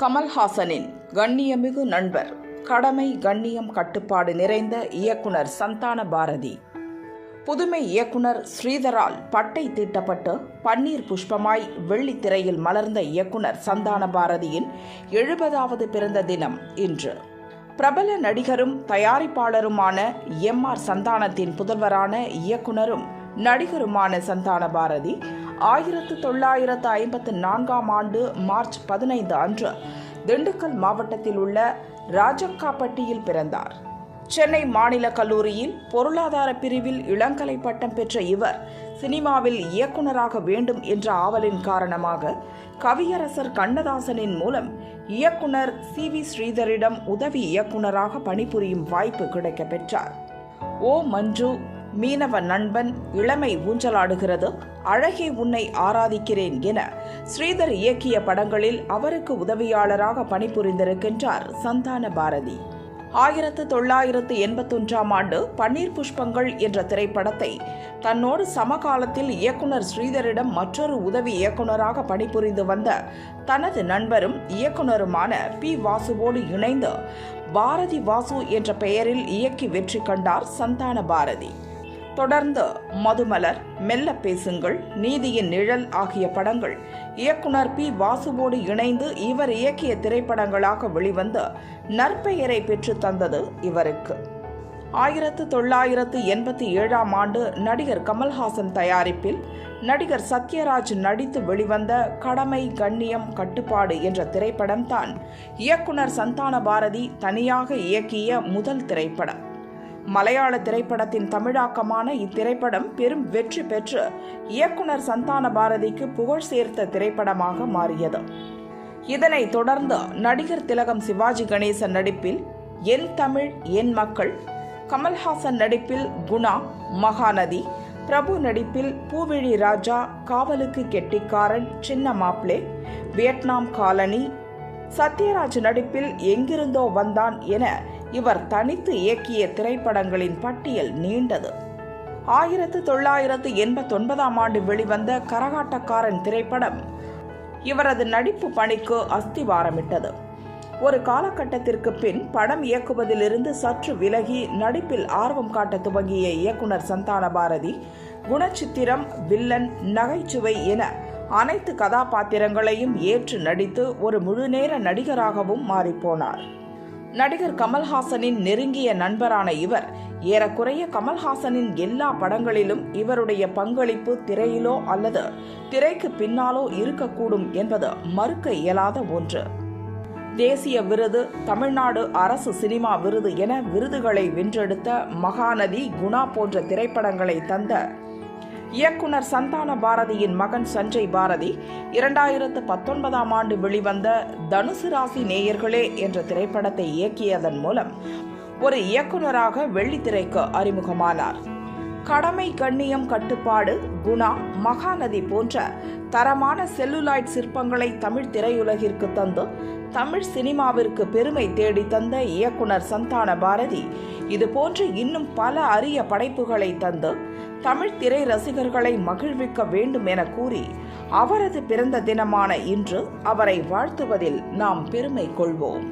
கமல்ஹாசனின் கண்ணியமிகு நண்பர் கடமை கண்ணியம் கட்டுப்பாடு நிறைந்த இயக்குனர் சந்தான பாரதி. புதுமை இயக்குனர் ஸ்ரீதரால் பட்டை தீட்டப்பட்டு பன்னீர் புஷ்பமாய் வெள்ளித்திரையில் மலர்ந்த இயக்குனர் சந்தான பாரதியின் எழுபதாவது பிறந்த தினம் இன்று. பிரபல நடிகரும் தயாரிப்பாளருமான எம் ஆர் சந்தானத்தின் புதல்வரான இயக்குனரும் நடிகருமான சந்தான பாரதி ஆயிரத்து தொள்ளாயிரத்து ஐம்பத்து நான்காம் ஆண்டு மார்ச் பதினைந்து அன்று திண்டுக்கல் மாவட்டத்தில் உள்ள ராஜக்காப்பட்டியில் பிறந்தார். சென்னை மாநில கல்லூரியில் பொருளாதார பிரிவில் இளங்கலை பட்டம் பெற்ற இவர் சினிமாவில் இயக்குனராக வேண்டும் என்ற ஆவலின் காரணமாக கவியரசர் கண்ணதாசனின் மூலம் இயக்குனர் சி வி ஸ்ரீதரிடம் உதவி இயக்குனராக பணிபுரியும் வாய்ப்பு கிடைக்கப் பெற்றார் ஓ மஞ்சு மீனவ நண்பன் இளமை ஊஞ்சலாடுகிறது அழகே உன்னை ஆராதிக்கிறேன் என ஸ்ரீதர் இயக்கிய படங்களில் அவருக்கு உதவியாளராக பணிபுரிந்திருக்கின்றார் சந்தான பாரதி. ஆயிரத்து தொள்ளாயிரத்து எண்பத்தொன்றாம் ஆண்டு பன்னீர் புஷ்பங்கள் என்ற திரைப்படத்தை தன்னோடு சமகாலத்தில் இயக்குனர் ஸ்ரீதரிடம் மற்றொரு உதவி இயக்குனராக பணிபுரிந்து வந்த தனது நண்பரும் இயக்குனருமான பி. வாசுவோடு இணைந்து பாரதி வாசு என்ற பெயரில் இயக்கி வெற்றி கண்டார் சந்தான பாரதி. தொடர்ந்து மதுமலர் மெல்ல பேசுங்கள் நீதியின் நிழல் ஆகிய படங்கள். இயக்குனர் பி. வாசுவோடு இணைந்து இவர் இயக்கிய திரைப்படங்களாக வெளிவந்த நற்பெயரை பெற்று தந்தது இவருக்கு. ஆயிரத்து தொள்ளாயிரத்து எண்பத்தி ஏழாம் ஆண்டு நடிகர் கமல்ஹாசன் தயாரிப்பில் நடிகர் சத்யராஜ் நடித்து வெளிவந்த கடமை கண்ணியம் கட்டுப்பாடு என்ற திரைப்படம்தான் இயக்குனர் சந்தான பாரதி தனியாக இயக்கிய முதல் திரைப்படம். மலையாள திரைப்படத்தின் தமிழாக்கமான இத்திரைப்படம் பெரும் வெற்றி பெற்று இயக்குனர் சந்தான பாரதிக்கு புகழ் சேர்த்த திரைப்படமாக மாறியது. இதனைத் தொடர்ந்து நடிகர் திலகம் சிவாஜி கணேசன் நடிப்பில் என் தமிழ் என் மக்கள் கமல்ஹாசன் நடிப்பில் குணா மகாநதி பிரபு நடிப்பில் பூவிழி ராஜா காவலுக்கு கெட்டிக்காரன் சின்ன மாப்ளே வியட்நாம் காலனி சத்யராஜ் நடிப்பில் எங்கிருந்தோ வந்தான் என இவர் தனித்து இயக்கிய திரைப்படங்களின் பட்டியல் நீண்டது. ஆயிரத்து தொள்ளாயிரத்து எண்பத்தொன்பதாம் ஆண்டு வெளிவந்த கரகாட்டக்காரன் திரைப்படம் இவரது நடிப்பு பணிக்கு அஸ்திவாரமிட்டது. ஒரு காலகட்டத்திற்கு பின் படம் இயக்குவதிலிருந்து சற்று விலகி நடிப்பில் ஆர்வம் காட்ட துவங்கிய இயக்குனர் சந்தான பாரதி குணச்சித்திரம் வில்லன் நகைச்சுவை என அனைத்து கதாபாத்திரங்களையும் ஏற்று நடித்து ஒரு முழுநேர நடிகராகவும் மாறிப்போனார். நடிகர் கமல்ஹாசனின் நெருங்கிய நண்பரான இவர். ஏறக்குறைய கமல்ஹாசனின் எல்லா படங்களிலும் இவருடைய பங்களிப்பு திரையிலோ அல்லது திரைக்கு பின்னாலோ இருக்கக்கூடும் என்பது மறுக்க இயலாத ஒன்று. தேசிய விருது தமிழ்நாடு அரசு சினிமா விருது என விருதுகளை வென்றெடுத்த மகாநதி குணா போன்ற திரைப்படங்களை தந்த இயக்குனர் சந்தான பாரதியின் மகன் சஞ்சய் பாரதி இரண்டாயிரத்து பத்தொன்பதாம் ஆண்டு வெளிவந்த தனுசு ராசி நேயர்களே என்ற திரைப்படத்தை இயக்கியதன் மூலம் ஒரு இயக்குனராக வெள்ளித்திரைக்கு அறிமுகமானார். கடமை கண்ணியம் கட்டுப்பாடு குணா மகாநதி போன்ற தரமான செல்லுலாய்ட் சிற்பங்களை தமிழ் திரையுலகிற்கு தந்து தமிழ் சினிமாவிற்கு பெருமை தேடி தந்த இயக்குனர் சந்தான பாரதி. இதுபோன்று இன்னும் பல அரிய படைப்புகளை தந்து தமிழ் திரை ரசிகர்களை மகிழ்விக்க வேண்டும் என கூறி அவரது பிறந்த தினமான இன்று அவரை வாழ்த்துவதில் நாம் பெருமை கொள்வோம்.